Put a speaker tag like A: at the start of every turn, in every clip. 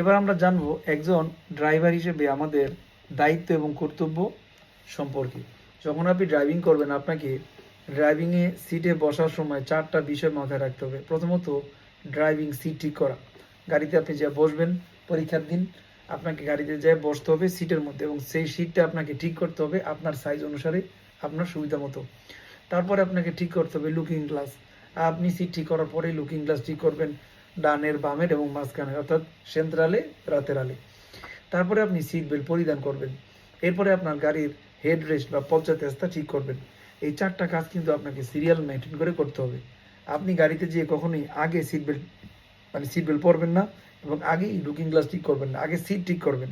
A: এবার আমরা জানব একজন ড্রাইভার হিসেবে আমাদের দায়িত্ব এবং কর্তব্য সম্পর্কে। যখন আপনি ড্রাইভিং করবেন, আপনাকে ড্রাইভিংয়ে সিটে বসার সময় চারটা বিষয় মাথায় রাখতে হবে। প্রথমত ড্রাইভিং সিট ঠিক করা। গাড়িতে আপনি যা বসবেন, পরীক্ষার দিন আপনাকে গাড়িতে যেয়ে বসতে হবে সিটের মধ্যে এবং সেই সিটটা আপনাকে ঠিক করতে হবে আপনার সাইজ অনুসারে আপনার সুবিধা মতো। তারপরে আপনাকে ঠিক করতে হবে লুকিং গ্লাস আপনি সিট ঠিক করার পরে লুকিং গ্লাস ঠিক করবেন। ডানের বামের এবং মাঝখানের, অর্থাৎ সেন্ট্রালে রাতের আলে। তারপরে আপনি সিট বেল্ট পরিধান করবেন। এরপরে আপনার গাড়ির হেড রেস্ট বা পর্যাতেস্তা ঠিক করবেন। এই চারটা কাজ কিন্তু আপনাকে সিরিয়াল মেনটেন করে করতে হবে। আপনি গাড়িতে যেয়ে কখনোই আগে সিট বেল্ট মানে সিট বেল্ট পরবেন না এবং আগেই লুকিং গ্লাস ঠিক করবেন না, আগে সিট ঠিক করবেন।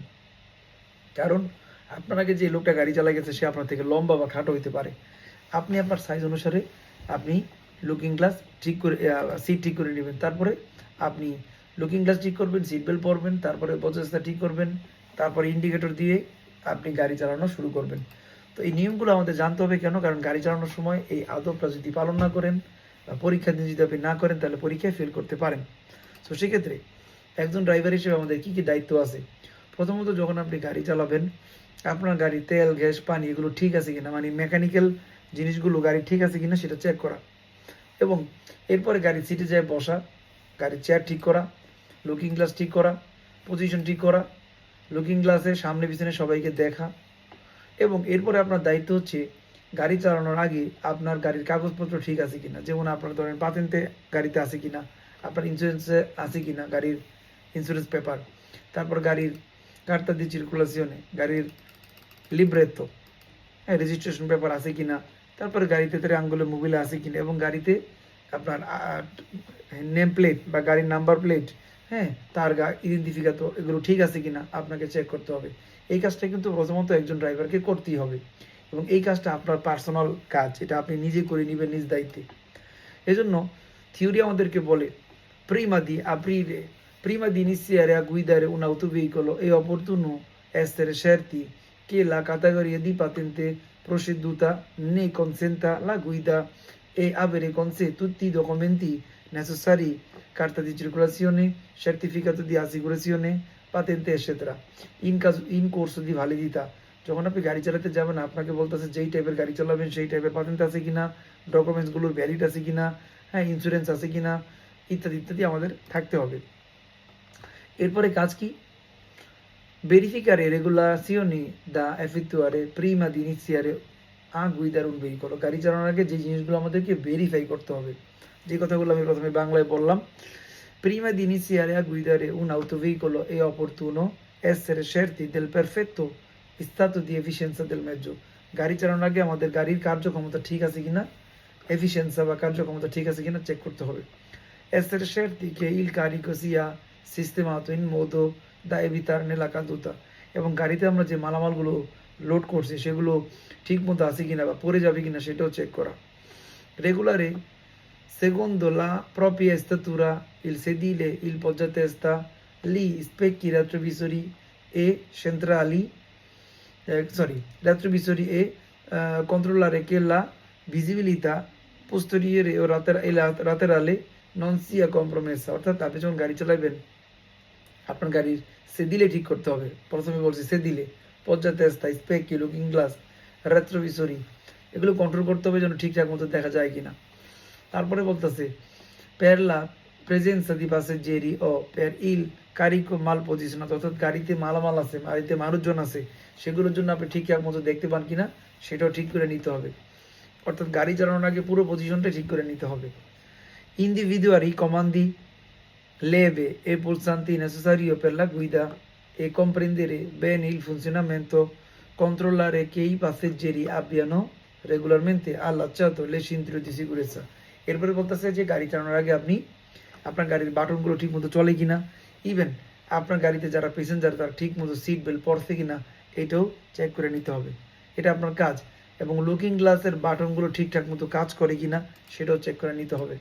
A: কারণ আপনার আগে যে লোকটা গাড়ি চালা গেছে, সে আপনার থেকে লম্বা বা খাটো হইতে পারে। আপনি আপনার সাইজ অনুসারে আপনি লুকিং গ্লাস ঠিক করে সিট ঠিক করে নেবেন। তারপরে আপনি লুকিং গ্লাস ঠিক করবেন সিট বেল্ট পরবেন, তারপরে বচেস্তা ঠিক করবেন, তারপরে ইন্ডিকেটর দিয়ে আপনি গাড়ি চালানো শুরু করবেন। তো এই নিয়মগুলো আমাদের জানতে হবে কেন? কারণ গাড়ি চালানোর সময় এই আদবটা যদি পালন না করেন বা পরীক্ষা দিন যদি আপনি না করেন, তাহলে পরীক্ষায় ফেল করতে পারেন। তো সেক্ষেত্রে একজন ড্রাইভার হিসেবে আমাদের কী কী দায়িত্ব আছে? প্রথমত, যখন আপনি গাড়ি চালাবেন, আপনার গাড়ি তেল, গ্যাস, পানি এগুলো ঠিক আছে কিনা? মানে মেকানিক্যাল জিনিসগুলো গাড়ি ঠিক আছে কিনা সেটা চেক করা। এবং এরপরে গাড়ির সিটে যায় বসা। গাড়ির চেয়ার ঠিক করা লুকিং গ্লাস ঠিক করা পজিশন ঠিক করা লুকিং গ্লাসে সামনে পিছনে সবাইকে দেখা এবং এরপরে আপনার দায়িত্ব হচ্ছে গাড়ি চালানোর আগে আপনার গাড়ির কাগজপত্র ঠিক আছে কিনা। যেমন আপনার ধরেন পাতেন্তে গাড়িতে আছে কিনা, আপনার ইন্স্যুরেন্সে আছে কিনা গাড়ির ইন্স্যুরেন্স পেপার তারপর গাড়ির কার্তা দি চিরকুলাসিওনে গাড়ির লিব্রেতো হ্যাঁ রেজিস্ট্রেশন পেপার আছে কিনা, তারপরে গাড়িতে তার আঙ্গুলে মোবিলে আছে কিনা এবং গাড়িতে আপনার নেম প্লেট বা গাড়ির নাম্বার প্লেট হ্যাঁ তার ইডেন্টিফিকাতো এগুলো ঠিক আছে কিনা আপনাকে চেক করতে হবে। এই কাজটা কিন্তু প্রথমত একজন ড্রাইভারকে করতেই হবে। এবং এই কাজটা আপনার পার্সোনাল কাজ, এটা আপনি নিজে করে নেবেন নিজ দায়িত্বে। এজন্য থিওরি আমাদেরকে বলে, prima di aprire, prima di iniziare a guidare un autoveicolo è opportuno essere certi che la categoria di patente proceduta ne consenta la guida e avere con sé tutti i documenti necessari, carta di circolazione, certificato di assicurazione, patente, eccetera, in, caso, in corso di validità. যখন আপনি গাড়ি চালাতে যাবেন আপনাকে বলতেছে যেই টাইপের গাড়ি চালাবেন সেই টাইপের পাতেন্ট আছে কিনা ডকুমেন্টসগুলোর ভ্যালিড আছে কি না হ্যাঁ ইন্স্যুরেন্স আছে কি না ইত্যাদি ইত্যাদি আমাদের থাকতে হবে এরপরে কাজ কি ভেরিফিকারে রেগুলাসিওনি দা এফিতুয়ারে প্রিমা দিনিসিয়ারে আগুইদারুল বেরি করো গাড়ি চালানোর আগে যে জিনিসগুলো আমাদেরকে ভেরিফাই করতে হবে। যে কথাগুলো আমি প্রথমে বাংলায় বললাম প্রিমা দিনিসিয়ারে আগুইদারে উন আউতো ভেহিকল এ অপরতুন এসের শেরতি দেল পারফেক্টো ইস্তাত দি এফিসিয়েন্সা দেল মেজ্য গাড়ি চালানোর আগে আমাদের গাড়ির কার্যক্ষমতা ঠিক আছে কিনা এফিশিয়েন্সা বা কার্যক্ষমতা ঠিক আছে কিনা চেক করতে হবে। এসের শেরতি কে ইল কারিকসিয়া সিস্টেম আতো ইন মোদো দা এবি নেলা কাদুতা এবং গাড়িতে আমরা যে মালামালগুলো লোড করছি, সেগুলো ঠিক মতো আছে কিনা বা পরে যাবে কিনা সেটাও চেক করা। রেগুলারে সেগুন দোলা প্রপি আস্তা তুরা ইল সেদিলে ইল পজ্জাতে এস্তা লি স্পেক কি রাত্র বিসরি এ সেন্ত্রা আলি সরি রাত্র বিসরি এ কন্ট্রোলার কেলা ভিজিবিলিতা পুস্তরিয়ে রে ও রাতের রাতের আলে নন সিয়া কম্প্রোমাইজ অর্থাৎ আপনি যখন গাড়ি চালাবেন, আপনার গাড়ির সেদিলে ঠিক করতে হবে। প্রথমে বলছি সেদিলে পর্যাতেস্তা স্পেকি লুকিং গ্লাস রেট্রোভিসরি এগুলো কন্ট্রোল করতে হবে যেন ঠিকঠাক মতো দেখা যায় কিনা। তারপরে বলতেছে la presenza di passeggeri o per il carico mal posizionato অর্থাৎ গাড়িতে মালামাল আছে, গাড়িতে মানুষজন আছে, সেগুলোর জন্য আপনি ঠিকঠাক মতো দেখতে পান কিনা, সেটাও ঠিক করে নিতে হবে। অর্থাৎ গাড়ি চালানোর আগে পুরো পজিশনটা ঠিক করে নিতে হবে। I comandi leve e pulsanti necessari per la guida e comprendere bene il funzionamento, controllare che i passeggeri abbiano regolarmente allacciato le cinture di sicurezza. এরপরে বলতেছে যে গাড়ি চালানোর আগে আপনি আপনার গাড়ির বাটনগুলো ঠিক মতো চলে কিনা ইভেন আপনার গাড়িতে যারা প্যাসেঞ্জার তারা ঠিক মতো সিট বেল্ট পরছে কিনা এটাও চেক করে নিতে হবে এটা আপনার কাজ এবং লুকিং গ্লাসের বাটনগুলো ঠিকঠাক মতো কাজ করে কিনা সেটাও চেক করে নিতে হবে